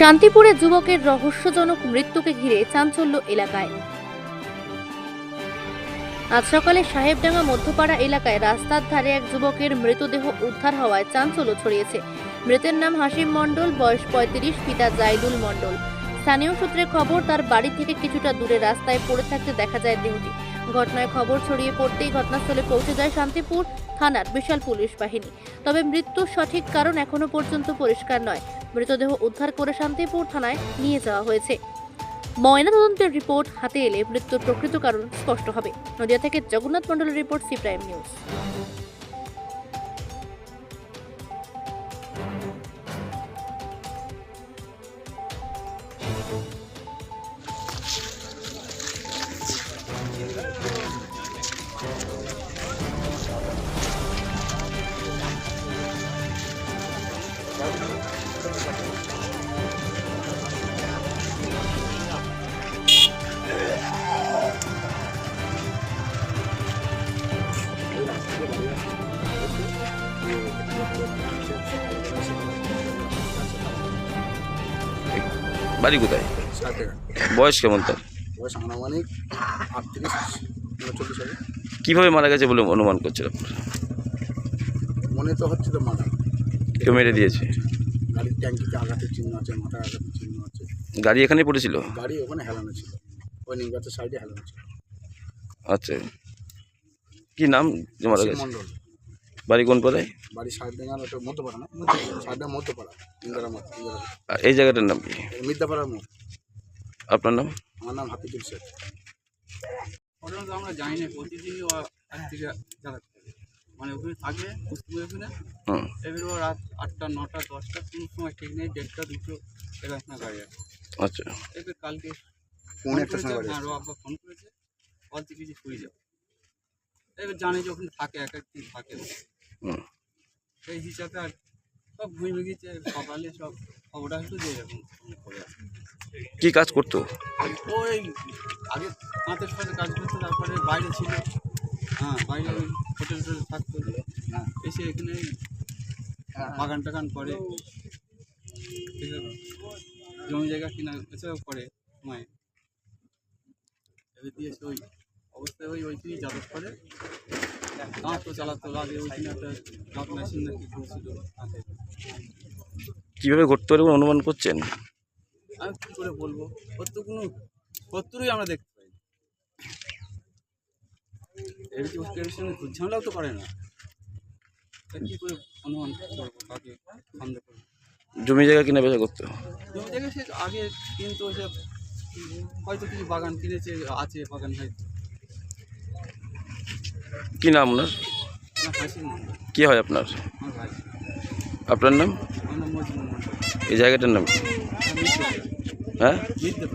শান্তিপুরে যুবকের রহস্যজনক মৃত্যুকে ঘিরে চাঞ্চল্য এলাকায়। আজ সকালে সাহেবডাঙ্গা মধ্যপাড়া এলাকায় রাস্তার ধারে এক যুবকের মৃতদেহ উদ্ধার হওয়ায় চাঞ্চল্য ছড়িয়েছে। মৃতের নাম হাসিম মণ্ডল, বয়স পঁয়ত্রিশ, পিতা জাইদুল মণ্ডল। স্থানীয় সূত্রে খবর, তার বাড়ি থেকে কিছুটা দূরে রাস্তায় পড়ে থাকতে দেখা যায় দেহটি। ঘটনায় খবর ছড়িয়ে পড়তেই ঘটনাস্থলে পৌঁছে যায় শান্তিপুর থানার বিশাল পুলিশ বাহিনী। তবে মৃত্যুর সঠিক কারণ এখনও পর্যন্ত পরিষ্কার নয়। মৃতদেহ উদ্ধার করে শান্তিপুর থানায় নিয়ে যাওয়া হয়েছে। ময়নাতদন্তের রিপোর্ট হাতে এলে মৃত্যুর প্রকৃত কারণ স্পষ্ট হবে। নদিয়া থেকে জগন্নাথ মণ্ডলের রিপোর্ট, সি প্রাইম নিউজ। বাড়ি কোথায়? বয়স কেমন তার? উনচল্লিশ কীভাবে মারা গেছে বলে অনুমান করছেন আপনারা মনে তো হচ্ছে তো মাথা কেউ মেরে দিয়েছে? গাড়ির ট্যাঙ্কিতে আঘাতের চিহ্ন আছে মাথায় আঘাতের চিহ্ন আছে। গাড়ি এখানেই পড়েছিল? গাড়ি ওখানে হেলানো ছিল। ওই নিম গাছের সাইডে হেলানো ছিল। আচ্ছা। কি নাম যে মারা গেছে মণ্ডল। বাড়ি কোন পাড়ায়? বাড়ি সাইড ডেঙ্গার ওটা মধ্যপাড়া না? সাইডটা মধ্যপাড়া ইন্দিরা ইন্দিরা আর এই জায়গাটার নাম কি? মিদ্যাপাড়ার মোড়। আপনার নাম? আমার নাম হাফিজুল শেখ। ঘটনা তো আমরা জানি না প্রতিদিনই ও এক থেকে মানে ওখানে থাকে কুস্তিপুর ওখানে এবার ও রাত আটটা নটা দশটা কোনো সময় ঠিক নেই দেড়টা দুটো এরকম না গাড়ি আচ্ছা। এবার কালকে কোন একটা সময় হ্যাঁ আব্বা ফোন করেছে। বলতে কিছু শুয়ে যাও এবার জানে যখন থাকে এক এক দিন থাকে। হুম। সেই হিসাবে আর সব ঘুমিয়ে গেছে সকালে সব খবরটা একটু দিয়ে এরকম করে কি কাজ করতো? ওই আগে কাঁতের সাথে কাজ করতো তারপরে বাইরে ছিল। হ্যাঁ বাইরে ওই হোটেল টোটেল থাকতো এসে এখানে বাগান টাগান করে। জমি জায়গা কিনা এসব করে সময় এবার দিয়ে এসে ওই অবস্থায় ওই ওইখানেই যাতায়াত করে। দাঁত তো চালাতো লাগে ওইখানে একটা দাঁত মেশিন নাকি করছিল হাতে কীভাবে ঘটতে পারে অনুমান করছেন? আমি কী করে বলব? কত কোনো শত্রুই আমরা দেখতে এর সঙ্গে ঝামেলাও তো করে না? তা কী করে অনুমান করব কাকে সন্দেহ করব জমি জায়গা কিনা বেচা করতো জমি জায়গা সে আগে কিন্তু হয়তো কিছু বাগান কিনেছে আছে বাগান হয়তো। কি নাম আপনার না মন্ডল কি হয় আপনার? আমার ভাই। আপনার নাম? আমার নাম মজমুল মন্ডল এই জায়গাটার নাম? কি? হ্যাঁ? মিথ্যে